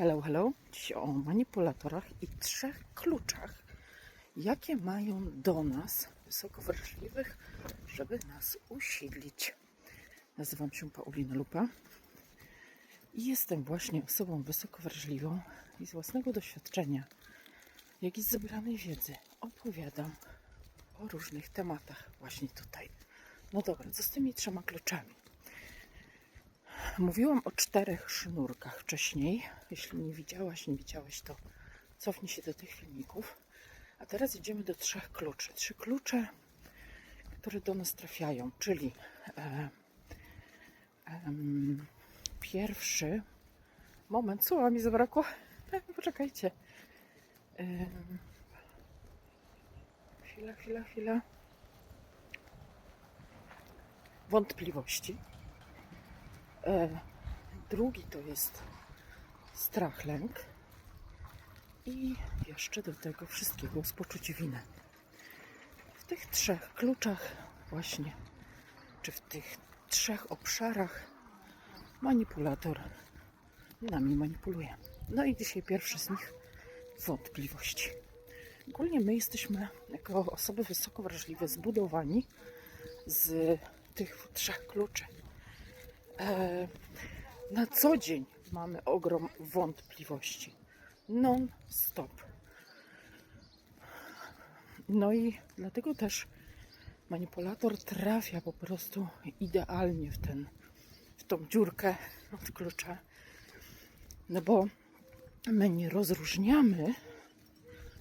Hello, hello. Dziś o manipulatorach i trzech kluczach, jakie mają do nas, wysoko wrażliwych, żeby nas usidlić. Nazywam się Paulina Lupa i jestem właśnie osobą wysoko wrażliwą i z własnego doświadczenia, jak i z zebranej wiedzy opowiadam o różnych tematach właśnie tutaj. No dobra, co z tymi trzema kluczami? Mówiłam o czterech sznurkach wcześniej. Jeśli nie widziałaś, nie widziałeś, to cofnij się do tych filmików. A teraz idziemy do trzech kluczy. Trzy klucze, które do nas trafiają, czyli e, em, pierwszy. Moment, słowa mi zabrakło. Poczekajcie. Em, chwila, chwila, chwila. Wątpliwości. E, drugi to jest strach, lęk. I jeszcze do tego wszystkiego współczucie winy. W tych trzech kluczach właśnie, czy w tych trzech obszarach manipulator nami manipuluje. No i dzisiaj pierwszy z nich wątpliwości. Ogólnie my jesteśmy jako osoby wysoko wrażliwe zbudowani z tych trzech kluczy. E, na co dzień mamy ogrom wątpliwości. Non-stop. No i dlatego też manipulator trafia po prostu idealnie w, ten, w tą dziurkę od klucza. No bo my nie rozróżniamy,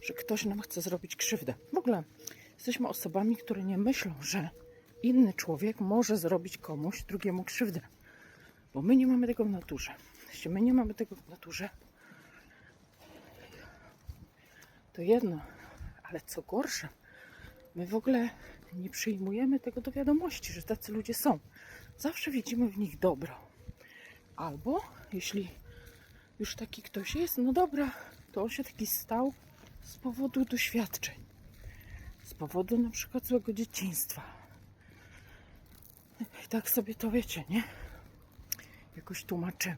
że ktoś nam chce zrobić krzywdę. W ogóle jesteśmy osobami, które nie myślą, że inny człowiek może zrobić komuś drugiemu krzywdę. Bo my nie mamy tego w naturze. Jeśli my nie mamy tego w naturze, to jedno, ale co gorsza, my w ogóle nie przyjmujemy tego do wiadomości, że tacy ludzie są. Zawsze widzimy w nich dobro. Albo jeśli już taki ktoś jest, no dobra, to on się taki stał z powodu doświadczeń, z powodu na przykład złego dzieciństwa. I tak sobie to wiecie, nie? Jakoś tłumaczymy.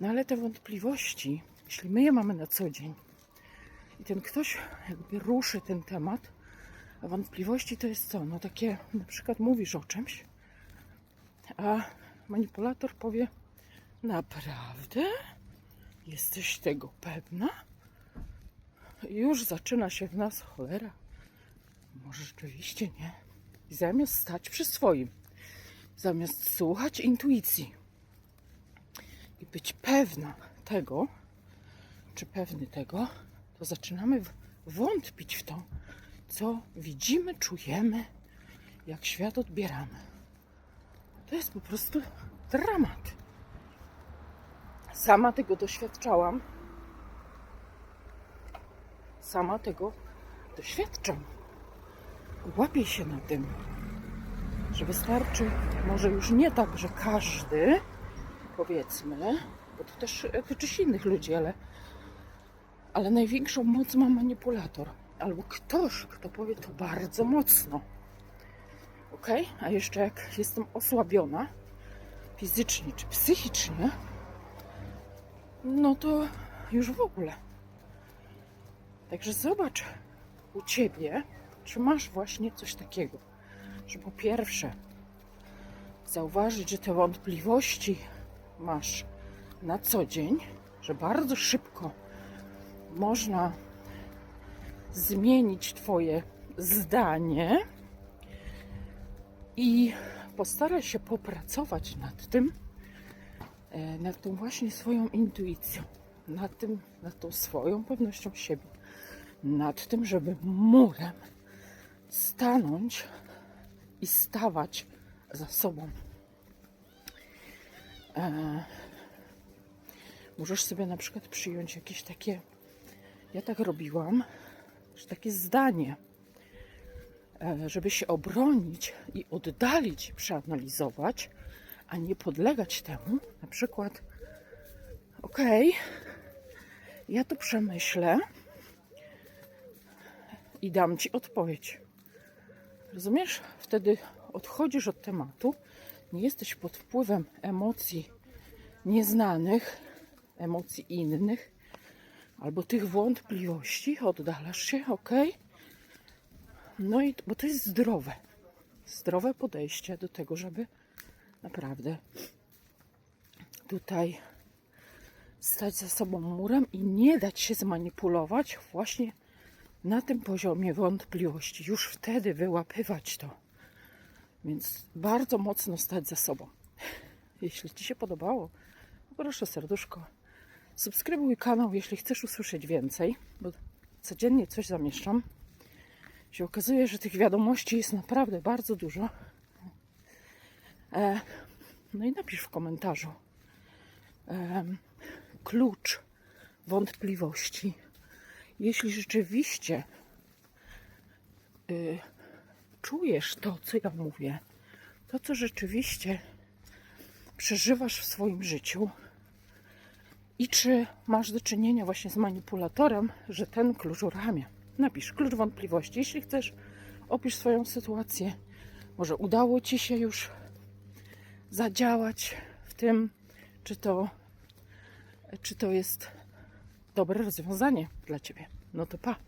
No ale te wątpliwości, jeśli my je mamy na co dzień i ten ktoś jakby ruszy ten temat, a wątpliwości to jest co? No takie, na przykład mówisz o czymś, a manipulator powie, naprawdę? Jesteś tego pewna? Już zaczyna się w nas cholera. Może rzeczywiście nie. I zamiast stać przy swoim, zamiast słuchać intuicji być pewna tego, czy pewny tego, to zaczynamy wątpić w to, co widzimy, czujemy, jak świat odbieramy. To jest po prostu dramat. Sama tego doświadczałam. Sama tego doświadczam. Łapię się na tym, że wystarczy, może już nie tak, że każdy, powiedzmy, bo to też tyczy się innych ludzi, ale, ale największą moc ma manipulator. Albo ktoś, kto powie to bardzo mocno. Ok? A jeszcze jak jestem osłabiona fizycznie czy psychicznie, no to już w ogóle. Także zobacz u ciebie, czy masz właśnie coś takiego, że po pierwsze zauważyć, że te wątpliwości masz na co dzień, że bardzo szybko można zmienić Twoje zdanie i postaraj się popracować nad tym, e, nad tą właśnie swoją intuicją, nad tym, nad tą swoją pewnością siebie, nad tym, żeby murem stanąć i stawać za sobą. E, możesz sobie na przykład przyjąć jakieś takie, ja tak robiłam, że takie zdanie, e, żeby się obronić i oddalić, przeanalizować, a nie podlegać temu. Na przykład, okej, ja to przemyślę i dam ci odpowiedź. Rozumiesz? Wtedy odchodzisz od tematu, nie jesteś pod wpływem emocji nieznanych, emocji innych albo tych wątpliwości, oddalasz się, ok? No i bo to jest zdrowe. Zdrowe podejście do tego, żeby naprawdę tutaj stać za sobą murem i nie dać się zmanipulować właśnie na tym poziomie wątpliwości. Już wtedy wyłapywać to. Więc bardzo mocno stać za sobą. Jeśli Ci się podobało, proszę serduszko. Subskrybuj kanał, jeśli chcesz usłyszeć więcej, bo codziennie coś zamieszczam. Się okazuje, że tych wiadomości jest naprawdę bardzo dużo. E, no i napisz w komentarzu em, klucz wątpliwości. Jeśli rzeczywiście y, czujesz to, co ja mówię, to, co rzeczywiście przeżywasz w swoim życiu i czy masz do czynienia właśnie z manipulatorem, że ten klucz uruchamia. Napisz klucz wątpliwości. Jeśli chcesz, opisz swoją sytuację. Może udało Ci się już zadziałać w tym, czy to, czy to jest dobre rozwiązanie dla Ciebie. No to pa.